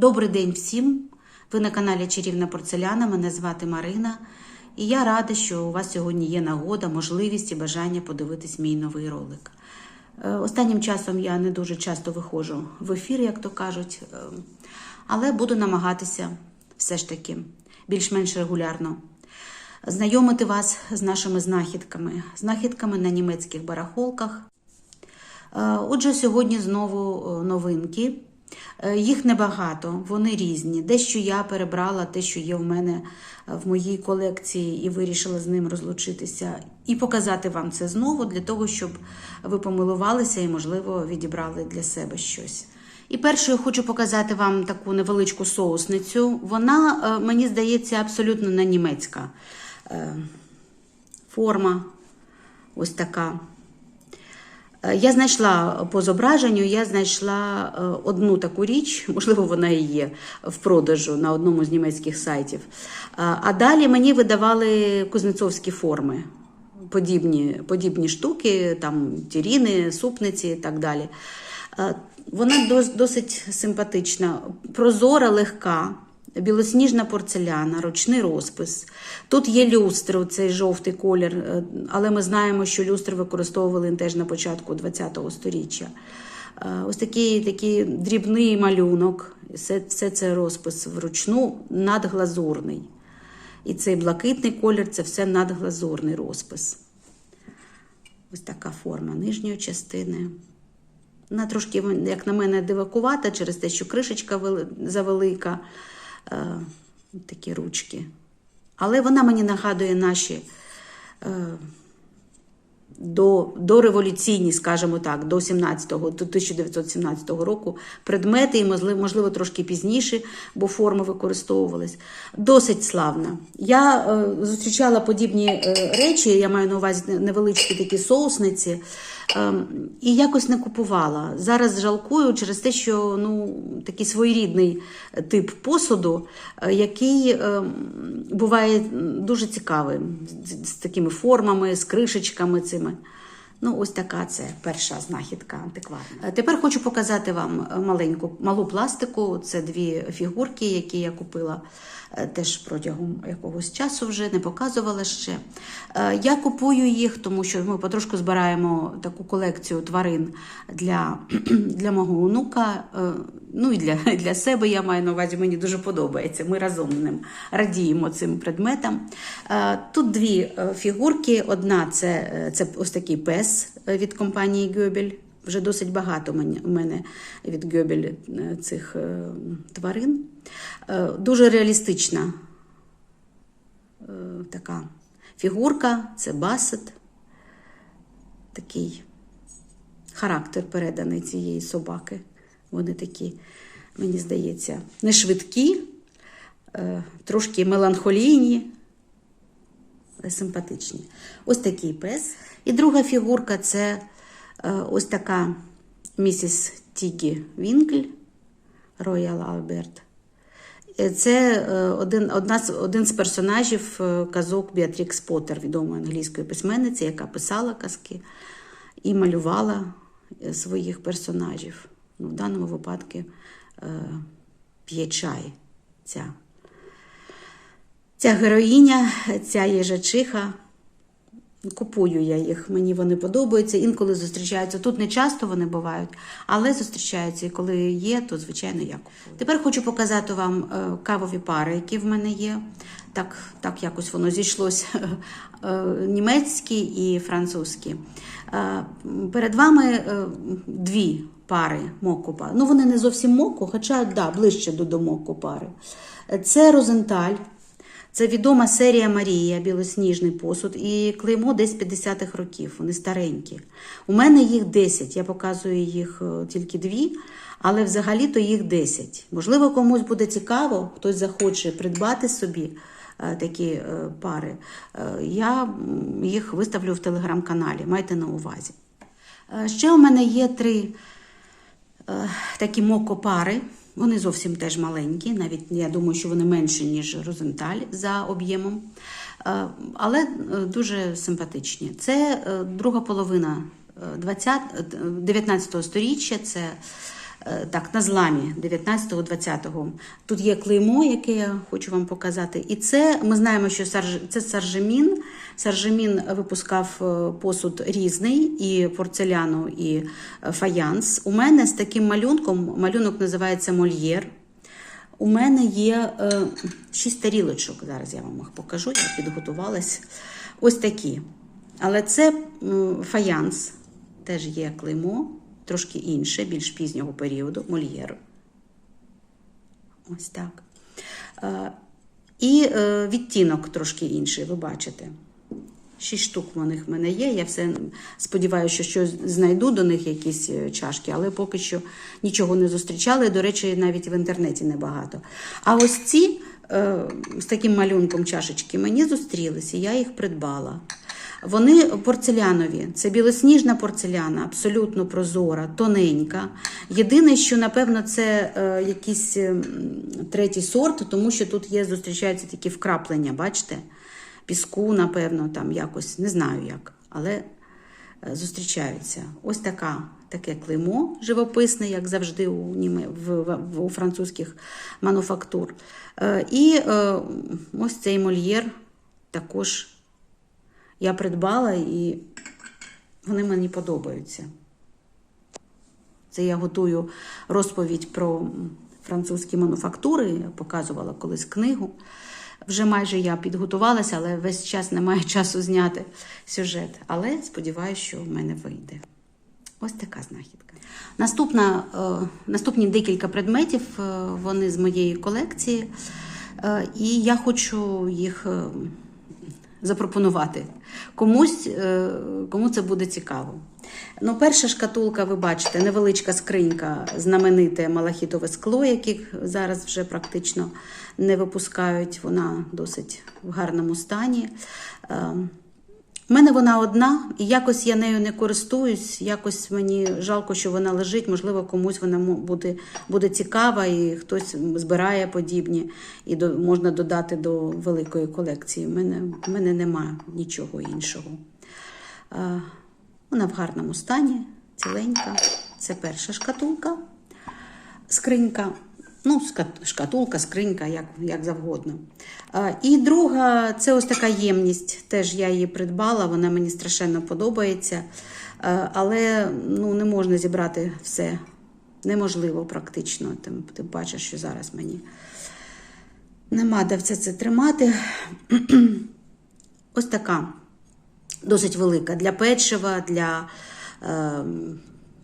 Добрий день всім! Ви на каналі Чарівна Порцеляна. Мене звати Марина. І я рада, що у вас сьогодні є нагода, можливість і бажання подивитись мій новий ролик. Е, Останнім часом я не дуже часто виходжу в ефір, як то кажуть, е, але буду намагатися все ж таки більш-менш регулярно знайомити вас з нашими знахідками, знахідками на німецьких барахолках. Е, Отже, сьогодні знову новинки. Е, Їх небагато, вони різні. Дещо я перебрала те, що є в мене е, в моїй колекції, і вирішила з ним розлучитися, і показати вам це знову для того, щоб ви помилувалися і, можливо, відібрали для себе щось. І першою хочу показати вам таку невеличку соусницю. Вона, е, мені здається, абсолютно не німецька форма. Ось така. Е, Я знайшла по зображенню, я знайшла е, одну таку річ, можливо, вона і є в продажу на одному з німецьких сайтів. Е, А далі мені видавали кузнецовські форми, подібні, подібні штуки, там тіріни, супниці і так далі. Вона досить симпатична, прозора, легка. Білосніжна порцеляна, ручний розпис. Тут є люстри, цей жовтий колір, е, але ми знаємо, що люстри використовували теж на початку ХХ століття. Е, Ось такий, такий дрібний малюнок, все, все це розпис вручну надглазурний. І цей блакитний колір це все надглазурний розпис. Ось така форма нижньої частини. Вона трошки, як на мене, дивакувата через те, що кришечка завелика, такі ручки. Але вона мені нагадує наші е, до, дореволюційні, скажімо так, до 17-го, до 1917 року предмети, і, можливо, трошки пізніше, бо форми використовувались. Досить славна. Я е, зустрічала подібні е, речі, я маю на увазі невеличкі такі соусниці, е, і якось не купувала. Зараз жалкую через те, що ну, такий своєрідний тип посуду, е, який е, буває дуже цікавим, з, з такими формами, з кришечками цими. one Ну, ось така це перша знахідка антикварна. Е, Тепер хочу показати вам е, маленьку малу пластику. Це дві фігурки, які я купила е, теж протягом якогось часу вже не показувала ще. Я купую їх, тому що ми потрошку збираємо таку колекцію тварин для, для мого онука. Ну і для, для себе я маю на увазі, мені дуже подобається. Ми разом ним радіємо цим предметам. Тут дві фігурки. Одна це, це ось такий пес е, від компанії Гьобель. Вже досить багато у мене від Гьобель е, цих е, тварин. Дуже реалістична така фігурка, це басет. Такий характер переданий цієї собаки. Вони такі, мені здається, не швидкі, трошки меланхолійні, симпатичні. Ось такий пес. І друга фігурка це е, ось така місіс Тігі Вінкль, Роял Алберт. Е, Це е, один, одна, один з персонажів е, казок Біатрікс Поттер, відомої англійської письменниці, яка писала казки і малювала своїх персонажів. Ну, в даному випадку п'є чай. Ця. Ця героїня, ця їжачиха. Купую я їх, мені вони подобаються. Інколи зустрічаються. Тут не часто вони бувають, але зустрічаються. І коли є, то звичайно я купую. Тепер хочу показати вам е, кавові пари, які в мене є. Так, так якось воно зійшлось е, німецькі і французькі. Е, Перед вами е, дві пари моко пари. Ну, вони не зовсім моко, хоча да, ближче до, до моко пари. Е, Це Розенталь. Це відома серія Марія, білосніжний посуд, і клеймо десь 50-х років. Вони старенькі. У мене їх 10. Я показую їх е, тільки дві, але взагалі-то їх 10. Можливо, комусь буде цікаво, хтось захоче придбати собі е, такі е, пари. Я їх виставлю в телеграм-каналі. Майте на увазі. Ще у мене є три такі моко-пари. Вони зовсім теж маленькі, навіть я думаю, що вони менші, ніж Розенталь за об'ємом, Е, але е, дуже симпатичні. Це е, друга половина е, 20, е, 19 століття, це так, на зламі 19-20-го. Тут є клеймо, яке я хочу вам показати. І це ми знаємо, що це Саржемін. Саржемін випускав е, посуд різний, і порцеляну, і е, фаянс. У мене з таким малюнком, малюнок називається Мольєр. У мене є е, шість тарілочок. Зараз я вам їх покажу, я підготувалась. Ось такі. Але це фаянс, теж є клеймо, трошки інше, більш пізнього періоду, мольєр. Ось так. Е, і е, відтінок трошки інший, ви бачите. Шість штук в мене є. Я все сподіваюся, що щось знайду до них якісь е, чашки, але поки що нічого не зустрічала. І, до речі, навіть в інтернеті небагато. А ось ці з таким малюнком чашечки мені зустрілися, я їх придбала. Вони порцелянові, це білосніжна порцеляна, абсолютно прозора, тоненька. Єдине, що напевно це е, якийсь третій сорт, тому що тут є, зустрічаються такі вкраплення, бачите? Піску, напевно, там якось, не знаю як, але е, зустрічаються. Ось така, таке клеймо живописне, як завжди у, німе, в, в, у французьких мануфактур. Е, І е, ось цей мольєр також я придбала і вони мені подобаються. Це я готую розповідь про французькі мануфактури, я показувала колись книгу. Вже майже я підготувалася, але весь час немає часу зняти сюжет. Але сподіваюся, що в мене вийде. Ось така знахідка. Наступна, е, наступні декілька предметів е, вони з моєї колекції, е, і я хочу їх е, запропонувати комусь, е, кому це буде цікаво. Ну, перша шкатулка, ви бачите, невеличка скринька, знамените малахітове скло, яких зараз вже практично не випускають. Вона досить в гарному стані. У мене вона одна, і якось я нею не користуюсь, якось мені жалко, що вона лежить. Можливо, комусь вона буде, буде цікава, і хтось збирає подібні, і до, можна додати до великої колекції. У мене, в мене немає нічого іншого. Е, Вона в гарному стані, ціленька. Це перша шкатулка, скринька. Ну, шкатулка, скринька, як, як завгодно. І друга це ось така ємність. Теж я її придбала, вона мені страшенно подобається. Але ну, не можна зібрати все. Неможливо практично. Тим, тим паче, що зараз мені нема де все це тримати. Ось така досить велика для печива, для е,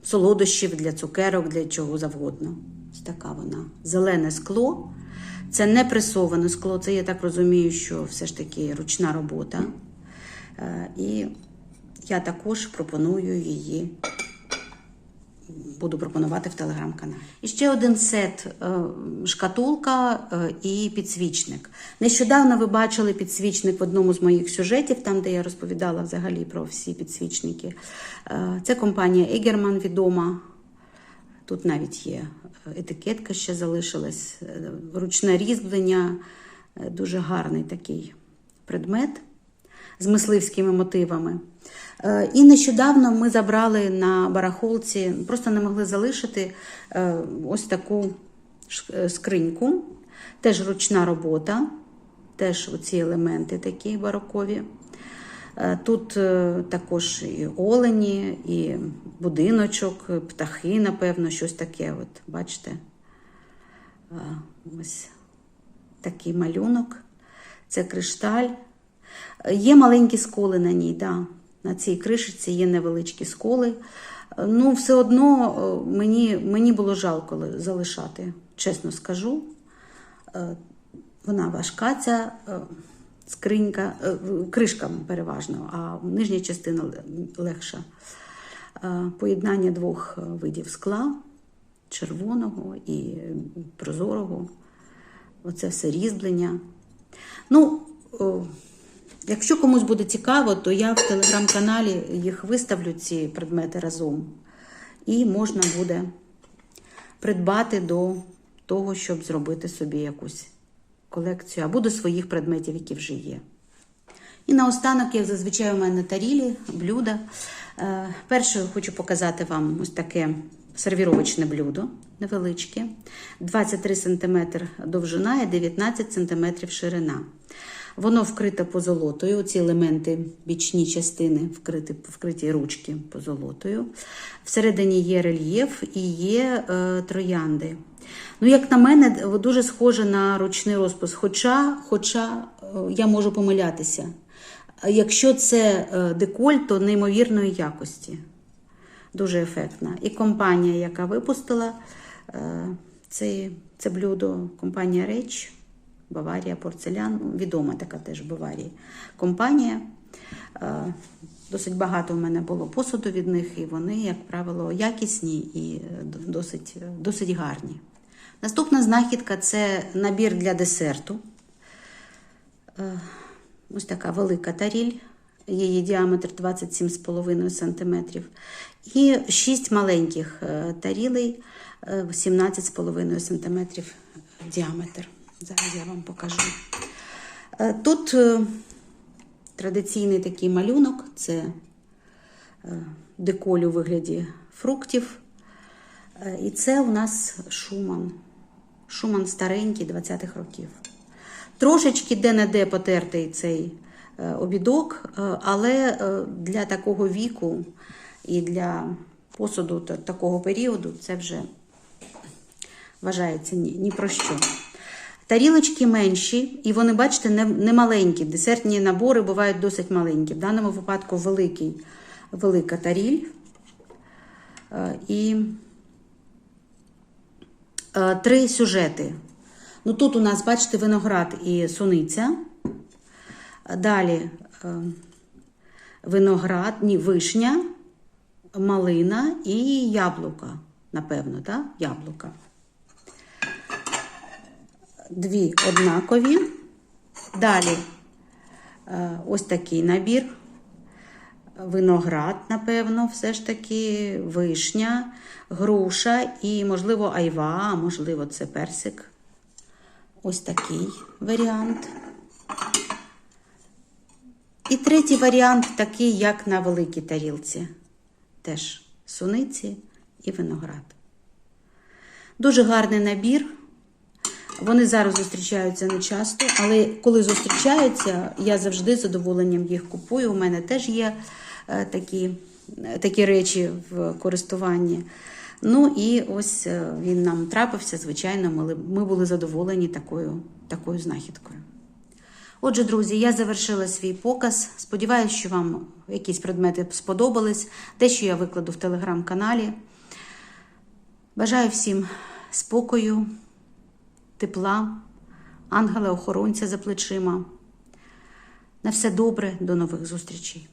солодощів, для цукерок, для чого завгодно. Ось така вона. Зелене скло. Це не пресоване скло, це я так розумію, що все ж таки ручна робота. Е, і я також пропоную її. Буду пропонувати в телеграм-каналі. І ще один сет е, шкатулка е, і підсвічник. Нещодавно ви бачили підсвічник в одному з моїх сюжетів, там, де я розповідала взагалі про всі підсвічники. Це компанія Егерман відома. Тут навіть є етикетка, ще залишилась, е, ручне різьблення, е, дуже гарний такий предмет з мисливськими мотивами. Е, І нещодавно ми забрали на барахолці, просто не могли залишити е, ось таку е, скриньку, теж ручна робота, теж оці елементи такі барокові. Е, Тут е, також і олені, і будиночок, птахи, напевно, щось таке. От, бачите? Е, Ось такий малюнок. Це кришталь. Е, Є маленькі сколи на ній, да. на цій кришечці є невеличкі сколи. Е, Ну, все одно е, мені, мені було жалко залишати, чесно скажу. Е, Вона важка, ця е, скринька, е, кришка переважно, а нижня частина ле- легша. Е, Поєднання двох е, видів скла, червоного і прозорого. Оце все різьблення. Ну, якщо комусь буде цікаво, то я в телеграм-каналі їх виставлю, ці предмети разом. І можна буде придбати до того, щоб зробити собі якусь колекцію або до своїх предметів, які вже є. І наостанок, як зазвичай у мене тарілі, блюда. Е, Перше хочу показати вам ось таке сервіровочне блюдо невеличке, 23 см довжина і 19 см ширина. Воно вкрите позолотою, ці елементи, бічні частини вкриті, вкриті ручки позолотою. Всередині є рельєф і є е, троянди. Ну, як на мене, дуже схоже на ручний розпис. Хоча, хоча е, я можу помилятися. Якщо це е, деколь, то неймовірної якості. Дуже ефектна. І компанія, яка випустила е, це, це блюдо, компанія Реч, Баварія Порцелян, ну, відома така теж в Баварії компанія. Досить багато в мене було посуду від них, і вони, як правило, якісні і досить, досить гарні. Наступна знахідка це набір для десерту. Е, Ось така велика таріль, її діаметр 27,5 см. І 6 маленьких е, тарілей е, 17,5 см діаметр. Зараз я вам покажу. Е, Тут е, традиційний такий малюнок це е, деколь у вигляді фруктів. Е, І це у нас Шуман. Шуман старенький 20-х років. Трошечки де-не-де потертий цей е, обідок, е, але е, для такого віку і для посуду такого періоду це вже вважається ні, ні про що. Тарілочки менші, і вони, бачите, не, не маленькі. Десертні набори бувають досить маленькі. В даному випадку великий, велика таріль. І три сюжети. Ну, тут у нас, бачите, виноград і суниця. Далі е, виноград, ні, вишня, малина і яблука. Напевно, так? Яблука. Дві однакові. Далі е, ось такий набір. Виноград, напевно, все ж таки, вишня, груша і, можливо, айва, а можливо, це персик. Ось такий варіант. І третій варіант такий, як на великій тарілці. Теж суниці і виноград. Дуже гарний набір. Вони зараз зустрічаються не часто, але коли зустрічаються, я завжди з задоволенням їх купую. У мене теж є такі, е, такі речі в користуванні. Ну і ось е, він нам трапився, звичайно, ми, були задоволені такою, такою знахідкою. Отже, друзі, я завершила свій показ. Сподіваюсь, що вам якісь предмети сподобались. Дещо я викладу в телеграм-каналі. Бажаю всім спокою, тепла, ангела-охоронця за плечима. На все добре, до нових зустрічей!